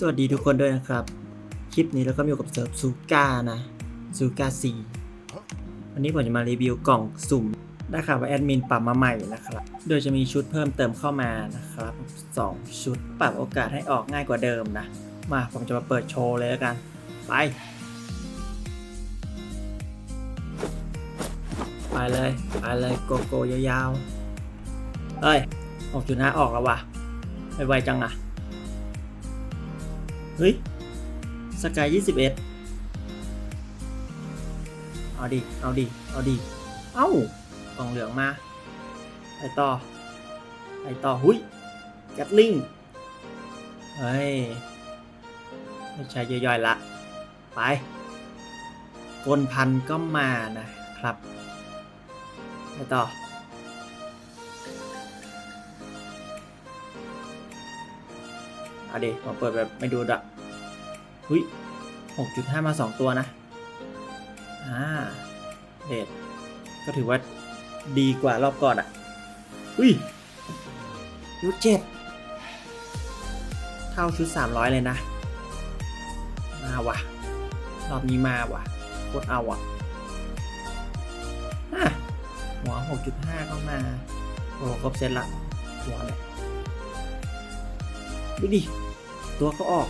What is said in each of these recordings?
สวัสดีทุกคนด้วยนะครับ คลิปนี้เราก็มีอยู่กับเซิร์ฟซูก้านะซูก้าซีวันนี้ผมจะมารีวิวกล่องสุ่มได้ข่าวว่าแอดมินปรับมาใหม่นะครับ โดยจะมีชุดเพิ่มเติมเข้ามานะครับ 2 ชุดปรับโอกาสให้ออกง่ายกว่าเดิมนะ มาผมจะมาเปิดโชว์เลยแล้วกัน ไป ไปเลย ไปเลยโกโก้ยาวๆ เอ้ย6.5ออกแล้ววะไวๆจังอะ เฮ้ย สกายยี่สิบเอ็ดเอาดิ เอาดิ เอาดิ เอ้ากล่องเหลืองมาไปต่อไปต่อ หุยแกตลิงเฮ้ย ไม่ใช่ย่อยๆละ ไปกลพันก็มานะครับ ไปต่อ เอาดิผมเปิดแบบไม่ดูดอะ หุยหกจุดห้ามาสองตัวนะ อ่าเดทก็ถือว่าดีกว่ารอบก่อนอะอุ้ยยุดเจ็ดเท่าชุดสามร้อยเลยนะ มาว่ะรอบนี้มาว่ะโคตรเอาอะอะหัวหกจุดห้าเข้ามา โอ้ครบเซตละหัวเนี่ยดูดิ ตัวก็ออก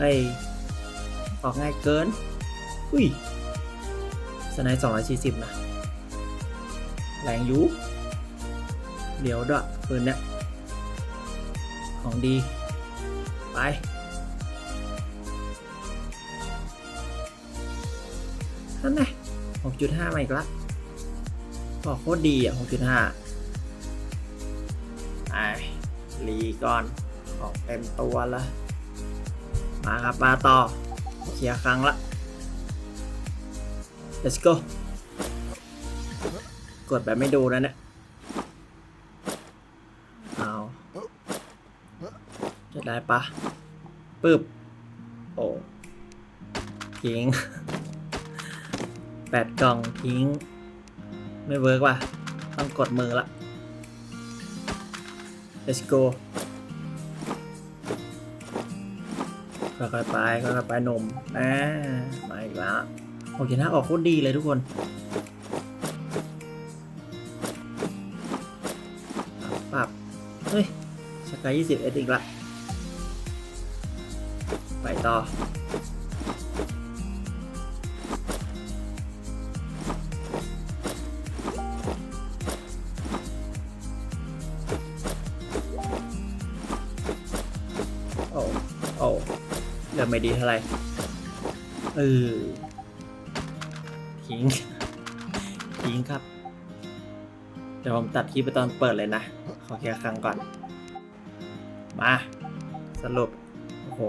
เอ้ยออกง่ายเกิน อุ้ยสไนสองร้อยสี่สิบนะ แรงยูเดี๋ยวด้วยปืนเนี่ยของดี ไป นั่นไงหกจุดห้ามาอีกละก็โคตรดีอะหกจุดห้าไอรีก่อน ออกเต็มตัวละ มาครับ มาต่อเคลียร์ครั้งละ let's go กดแบบไม่ดูนะเนี่ยเอาจะได้ปะปึ๊บ โอ้ทิ้งแปดกล่องทิ้ง ไม่เวิร์กว่ะ ต้องกดมือละ let's go ค่อยๆไปค่อยๆไปนมอ่ามาอีกแล้วโอเคนะออกโคตรดีเลยทุกคนปรับเฮ้ยสกายยี่สิบเอ็ดอีกละไปต่อ ไม่ดีเท่าไหร่เออทิ้งทิ้งครับ เดี๋ยวผมตัดคลิปไปตอนเปิดเลยนะ ขอแค่ครั้งก่อน มา สรุป โอ้โห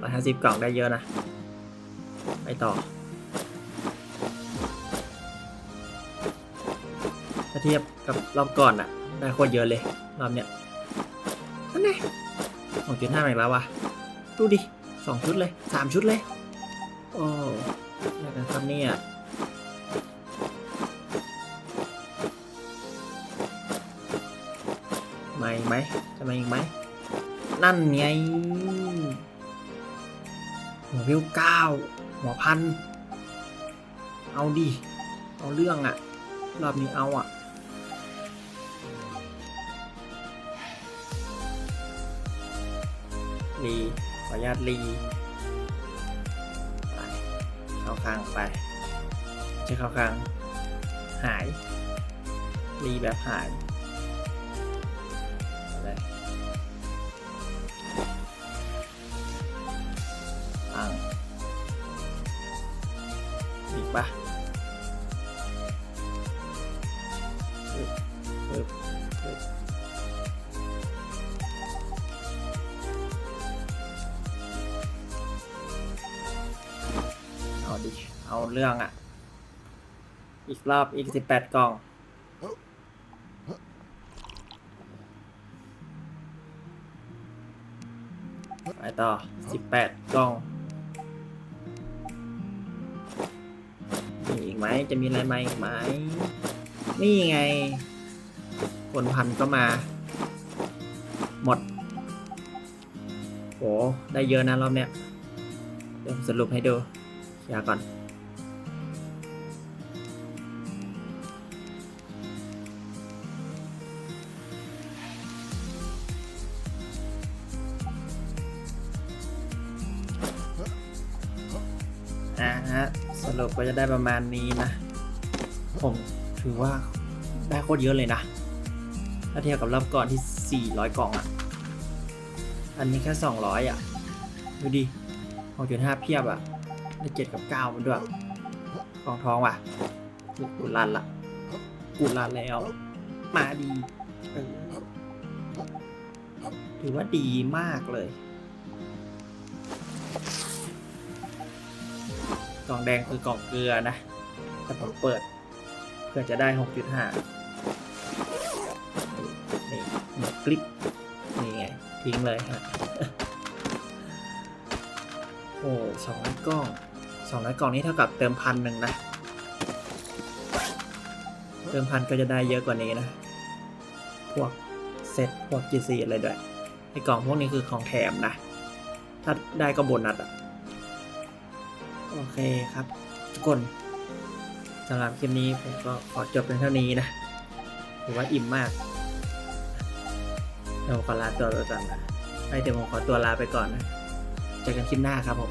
ร้อยห้าสิบกล่องได้เยอะนะ ไปต่อถ้าเทียบกับรอบก่อนอะได้โคตรเยอะเลย รอบเนี้ยนั่นไงสองจุดห้าอีกแล้ววะดูดิ สองชุดเลยสามชุดเลย โอ้ยากกันครับเนี่ยมาอีกไหมจะมาอีกไหม นั่นไงหัววิวเก้าหัวพัน เอาดิ เอาเรื่องอะรอบนี้เอาอะรี ขออนุญาตรีเข้าข้างไปใช้เข้าข้างหาย รีแบบหายปังอีกปะปึ๊บปึ๊บ เอาเรื่องอะ อีกรอบอีกสิบแปดกล่อง ไปต่อสิบแปดกล่อง มีอีกไหมจะมีอะไรมาอีกไหม นี่ไง คนพันก็มา หมด โห ได้เยอะนะรอบเนี้ยเดี๋ยวสรุปให้ดูเคลียร์ก่อน่าฮะสรุปก็จะได้ประมาณนี้นะ ผมถือว่าได้โคตรเยอะเลยนะ ถ้าเทียบกับรอบก่อนที่ 400 กล่องอะ่ะ อันนี้แค่ 200 อะ ดูดิ6.5 เพียบอะ ได้7กับ9มันด้วย กองทองว่ะกูรันละกูรันแล้ว มาดี ถือว่าดีมากเลย กล่องแดงคือกล่องเกลือนะ แต่ผมเปิด เพื่อจะได้ 6.5 นี่นี่คลิปนี่ไง ทิ้งเลยฮะโอ้สองร้อยกล่องสองร้อยกล่องนี้เท่ากับเติมพันหนึ่งนะ เติมพันก็จะได้เยอะกว่านี้นะ พวกเซ็ตพวก GC อะไรด้วยไอกล่องพวกนี้คือของแถมนะ ถ้าได้ก็โบนัสอะ โอเคครับ ทุกคนสำหรับคลิปนี้ผมก็ขอจบเพียงเท่านี้นะถือว่าอิ่มมากเดี๋ยวขอลาตัวไปก่อนนะไปเดี๋ยวผมขอตัวลาไปก่อนนะเจอกันคลิปหน้าครับผม